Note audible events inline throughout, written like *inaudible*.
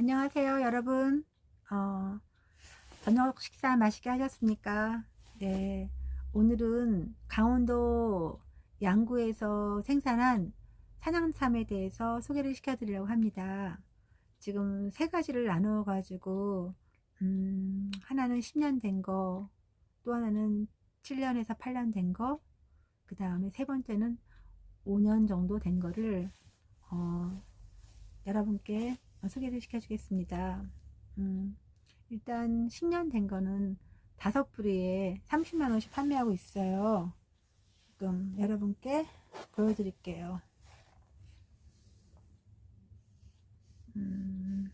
안녕하세요, 여러분. 어, 저녁 식사 맛있게 하셨습니까? 네. 오늘은 강원도 양구에서 생산한 산양삼에 대해서 소개를 시켜 드리려고 합니다. 지금 세 가지를 나누어 가지고, 음, 하나는 10년 된 거, 또 하나는 7년에서 8년 된 거, 그 다음에 세 번째는 5년 정도 된 거를, 어, 여러분께 소개를 시켜주겠습니다. 음, 일단 10년 된 거는 다섯 뿌리에 30만 원씩 판매하고 있어요. 지금 여러분께 보여드릴게요. 음,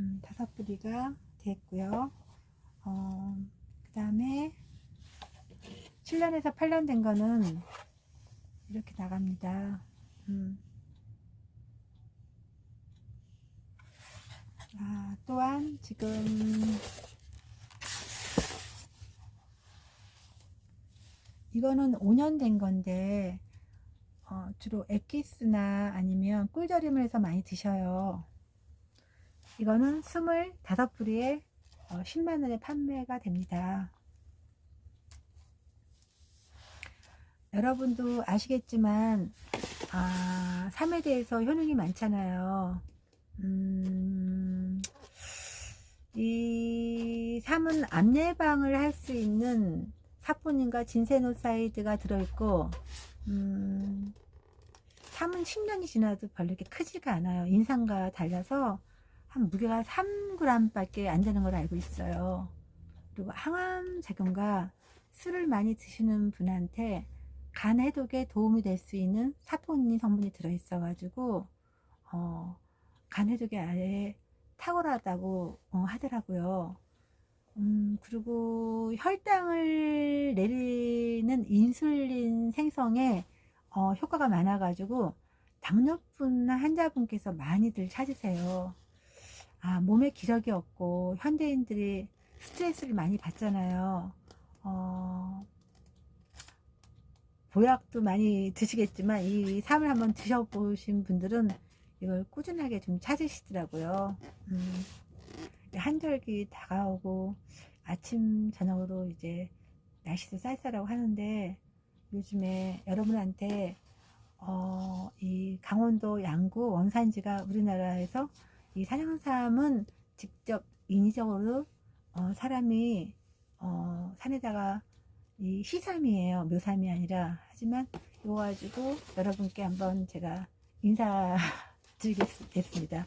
음, 다섯 뿌리가 됐고요. 어, 그 다음에 7년에서 8년 된 거는 이렇게 나갑니다. 음. 아, 또한 지금 이거는 5년 된 건데 어, 주로 엑기스나 아니면 꿀절임을 해서 많이 드셔요. 이거는 25뿌리에 10만원에 판매가 됩니다. 여러분도 아시겠지만 아, 삶에 대해서 효능이 많잖아요. 음, 이 삶은 암 예방을 할 수 있는 사포닌과 진세노사이드가 들어있고 음, 삶은 10년이 지나도 별로 이렇게 크지가 않아요. 인상과 달라서 한 무게가 3g 밖에 안 되는 걸 알고 있어요. 그리고 항암 작용과 술을 많이 드시는 분한테 간 해독에 도움이 될 수 있는 사포닌 성분이 들어있어 가지고 어, 간 해독에 아예 탁월하다고 어, 하더라고요. 음, 그리고 혈당을 내리는 인슐린 생성에 어, 효과가 많아 가지고 당뇨분 환자분께서 많이들 찾으세요. 아, 몸에 기력이 없고 현대인들이 스트레스를 많이 받잖아요. 어, 보약도 많이 드시겠지만 이 삶을 한번 드셔보신 분들은 이걸 꾸준하게 좀 찾으시더라고요. 음, 한절기 다가오고 아침 저녁으로 이제 날씨도 쌀쌀하고 하는데 요즘에 여러분한테 어, 이 강원도 양구 원산지가 우리나라에서 이 산양삼은 직접 인위적으로 어, 사람이 어, 산에다가 이 시삼이에요. 묘삼이 아니라 하지만 이거 가지고 여러분께 한번 제가 인사드리겠습니다.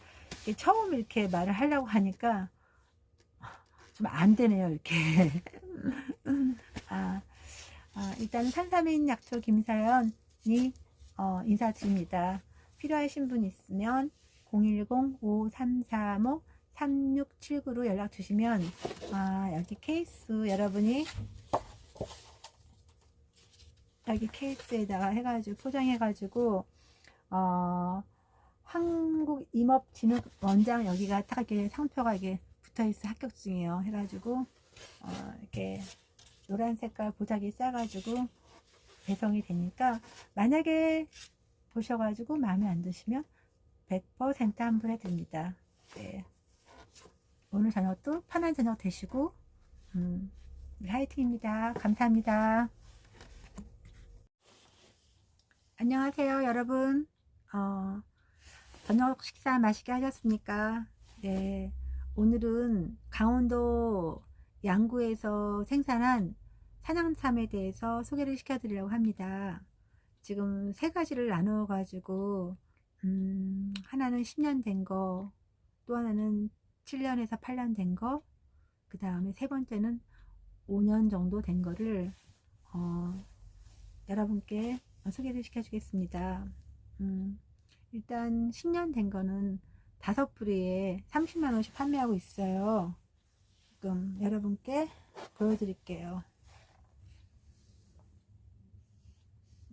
처음 이렇게 말을 하려고 하니까 좀 안 되네요. 이렇게 아, 아, 일단 산삼인 약초 김사연이 어, 인사드립니다. 필요하신 분 있으면 010-5335-3679로 연락 주시면 아, 여기 케이스 여러분이 여기 케이스에다가 해가지고 포장해가지고 어, 한국임업진흥 원장 여기가 딱 이렇게 상표가 이게 붙어있어 합격증이에요. 해가지고 어, 이렇게 노란 색깔 보자기 싸가지고 배송이 되니까 만약에 보셔가지고 마음에 안 드시면 100% 환불해 드립니다. 네. 오늘 저녁도 편한 저녁 되시고 음, 화이팅입니다. 감사합니다. 안녕하세요, 여러분. 어, 저녁 식사 맛있게 하셨습니까? 네. 오늘은 강원도 양구에서 생산한 산양삼에 대해서 소개를 시켜드리려고 합니다. 지금 세 가지를 나누어 가지고 음, 하나는 10년 된 거, 또 하나는 7년에서 8년 된 거, 그 다음에 세 번째는 5년 정도 된 거를 어, 여러분께 소개를 시켜주겠습니다. 음, 일단 10년 된 거는 다섯 뿌리에 30만 원씩 판매하고 있어요. 지금 여러분께 보여드릴게요.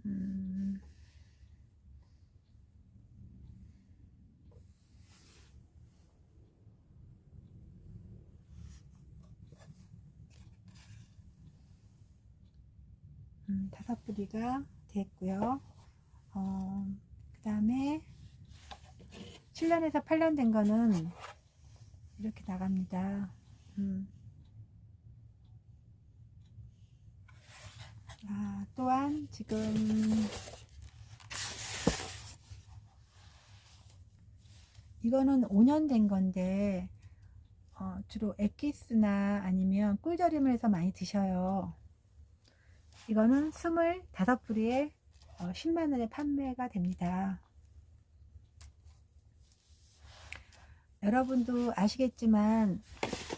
음, 다섯 뿌리가 됐고요. 어, 그 다음에 7년에서 8년 된 거는 이렇게 나갑니다. 음. 아, 또한 지금 이거는 5년 된 건데 어, 주로 엑기스나 아니면 꿀절임을 해서 많이 드셔요. 이거는 25뿌리에 어, 10만원에 판매가 됩니다. 여러분도 아시겠지만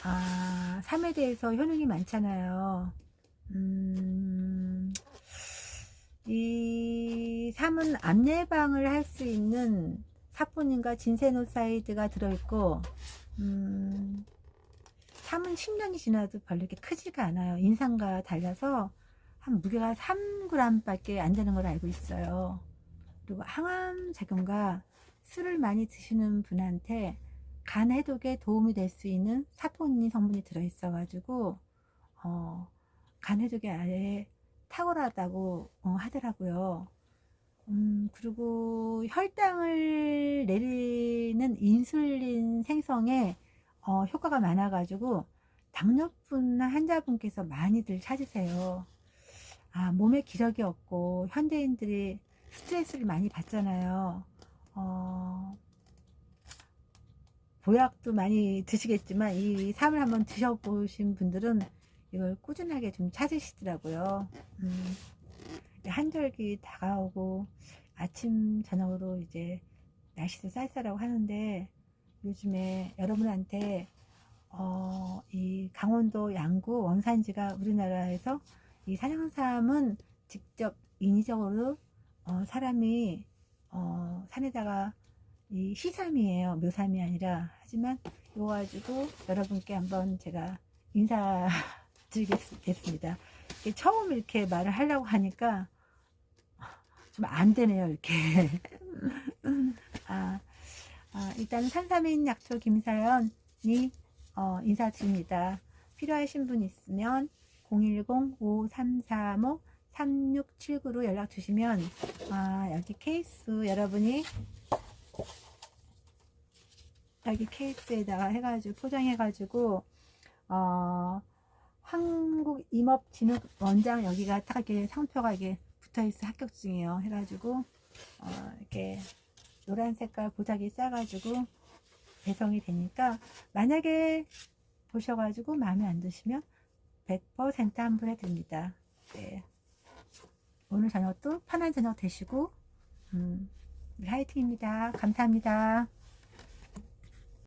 아, 삶에 대해서 효능이 많잖아요. 음, 이 삶은 암 예방을 할 수 있는 사포닌과 진세노사이드가 들어있고 음, 삶은 10년이 지나도 별로 이렇게 크지가 않아요. 인상과 달라서 한 무게가 3g 밖에 안 되는 걸 알고 있어요. 그리고 항암 작용과 술을 많이 드시는 분한테 간 해독에 도움이 될 수 있는 사포닌 성분이 들어있어 가지고 어, 간 해독에 아예 탁월하다고 어, 하더라고요. 음, 그리고 혈당을 내리는 인슐린 생성에 어, 효과가 많아가지고 당뇨분 환자분께서 많이들 찾으세요. 아, 몸에 기력이 없고 현대인들이 스트레스를 많이 받잖아요. 어, 보약도 많이 드시겠지만 이 삶을 한번 드셔보신 분들은 이걸 꾸준하게 좀 찾으시더라고요. 음, 한절기 다가오고 아침 저녁으로 이제 날씨도 쌀쌀하고 하는데 요즘에 여러분한테 어, 이 강원도 양구 원산지가 우리나라에서 이 산양삼은 직접 인위적으로 어, 사람이 어, 산에다가 이 시삼이에요. 묘삼이 아니라. 하지만 이거 가지고 여러분께 한번 제가 인사드리겠습니다. 처음 이렇게 말을 하려고 하니까 좀 안 되네요 이렇게. *laughs* 아, 아, 일단 산삼인 약초 김사연이 어, 인사드립니다. 필요하신 분 있으면 010-5335-3679로 연락 주시면 아, 여기 케이스 여러분이 여기 케이스에다가 해가지고 포장해가지고 어, 한국임업진흥 원장 여기가 딱 이렇게 상표가 이게 붙어있어 합격증이에요. 해가지고 어, 이렇게 노란 색깔 보자기 싸가지고 배송이 되니까 만약에 보셔가지고 마음에 안 드시면 100% 환불해 드립니다. 네. 오늘 저녁도 편한 저녁 되시고 음, 네, 화이팅입니다. 감사합니다.